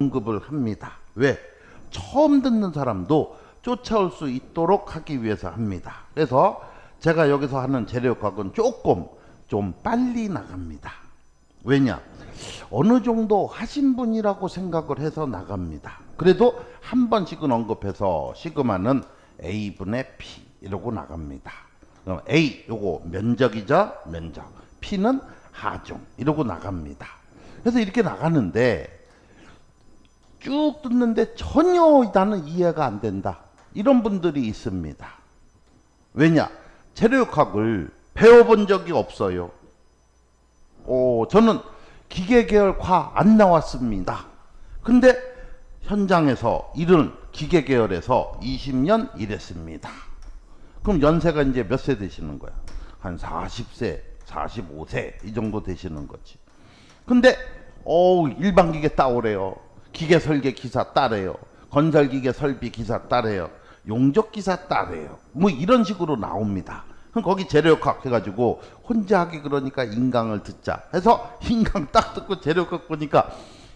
언급을 합니다. 왜? 처음 듣는 사람도 쫓아올 수 있도록 하기 위해서 합니다. 그래서 제가 여기서 하는 재료학은 조금 좀 빨리 나갑니다. 왜냐? 어느 정도 하신 분이라고 생각을 해서 나갑니다. 그래도 한 번씩은 언급해서 시그마는 A분의 P 이러고 나갑니다. 그럼 A 요거 면적이죠? 면적. P는 하중 이러고 나갑니다. 그래서 이렇게 나가는데 쭉 듣는데 전혀 나는 이해가 안 된다. 이런 분들이 있습니다. 왜냐? 재료학을 배워본 적이 없어요. 어, 저는 기계 계열 과 안 나왔습니다. 근데 현장에서 일은 기계 계열에서 20년 일했습니다. 그럼 연세가 이제 몇 세 되시는 거야? 한 40세, 45세 이 정도 되시는 거지. 근데 어우 일반 기계 따오래요. 기계 설계 기사 따래요. 건설 기계 설비 기사 따래요. 용접 기사 따래요. 뭐 이런 식으로 나옵니다. 그럼 거기 재료학 해가지고 혼자 하기 그러니까 인강을 듣자 해서 인강 딱 듣고 재료학 보니까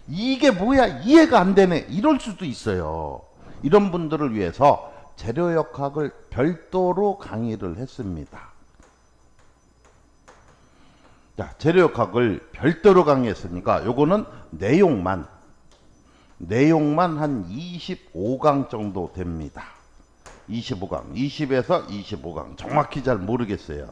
이게 뭐야 이해가 안 되네 이럴 수도 있어요. 이런 분들을 위해서 재료역학을 별도로 강의를 했습니다. 자, 재료역학을 별도로 강의했으니까 요거는 내용만 내용만 한 25강 정도 됩니다. 25강, 20에서 25강 정확히 잘 모르겠어요.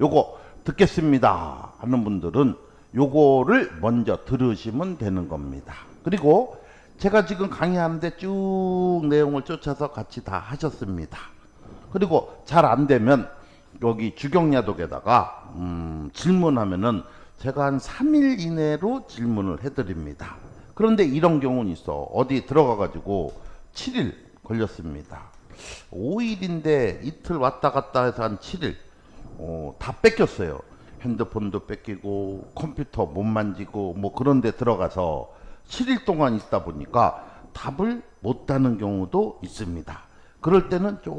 요거 듣겠습니다 하는 분들은 요거를 먼저 들으시면 되는 겁니다. 그리고 제가 지금 강의하는데 쭉 내용을 쫓아서 같이 다 하셨습니다. 그리고 잘 안 되면 여기 주경야독에다가 음, 질문하면은 제가 한 3일 이내로 질문을 해드립니다. 그런데 이런 경우는 있어. 어디 들어가 가지고 7일 걸렸습니다. 5일인데 이틀 왔다 갔다 해서 한 7일. 어, 다 뺏겼어요. 핸드폰도 뺏기고 컴퓨터 못 만지고 뭐 그런 데 들어가서 7일 동안 있다 보니까 답을 못 하는 경우도 있습니다. 그럴 때는 조금